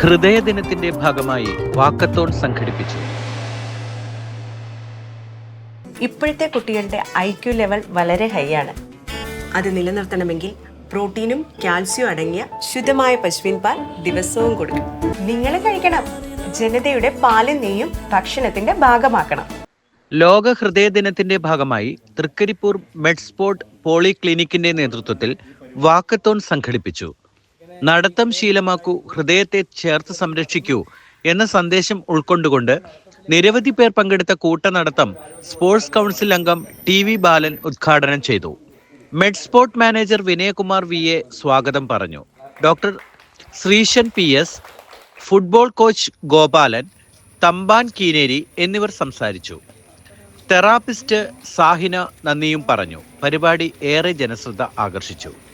ഹൃദയദിനത്തിന്റെ ഭാഗമായി വാക്കത്തോൺ സംഘടിപ്പിച്ചു. ഇപ്പോഴത്തെ കുട്ടികളുടെ ഐ ക്യു ലെവൽ വളരെ ഹൈ ആണ്. അത് നിലനിർത്തണമെങ്കിൽ പ്രോട്ടീനും കാൽസ്യവും അടങ്ങിയ ശുദ്ധമായ പശുവിൻ പാൽ ദിവസവും കൊടുക്കും നിങ്ങൾ കഴിക്കണം. ജനതയുടെ പാലും നെയ്യും ഭക്ഷണത്തിന്റെ ഭാഗമാക്കണം. ലോക ഹൃദയ ദിനത്തിന്റെ ഭാഗമായി തൃക്കരിപ്പൂർ മെഡ്സ്പോർട്ട് പോളിക്ലിനിക്കിന്റെ നേതൃത്വത്തിൽ വാക്കത്തോൺ സംഘടിപ്പിച്ചു. നടത്തം ശീലമാക്കൂ ഹൃദയത്തെ ചേർത്ത് സംരക്ഷിക്കൂ എന്ന സന്ദേശം ഉൾക്കൊണ്ടുകൊണ്ട് നിരവധി പേർ പങ്കെടുത്ത കൂട്ടനടത്തം സ്പോർട്സ് കൗൺസിൽ അംഗം ടി വി ബാലൻ ഉദ്ഘാടനം ചെയ്തു. Med sports manager Vinayakumar V A സ്വാഗതം പറഞ്ഞു. Doctor Sreesan P S football coach Gopalan Thampan Keeneri എന്നിവർ സംസാരിച്ചു. തെറാപ്പിസ്റ്റ് സാഹിന നന്ദിയും പറഞ്ഞു. പരിപാടി ഏറെ ജനശ്രദ്ധ ആകർഷിച്ചു.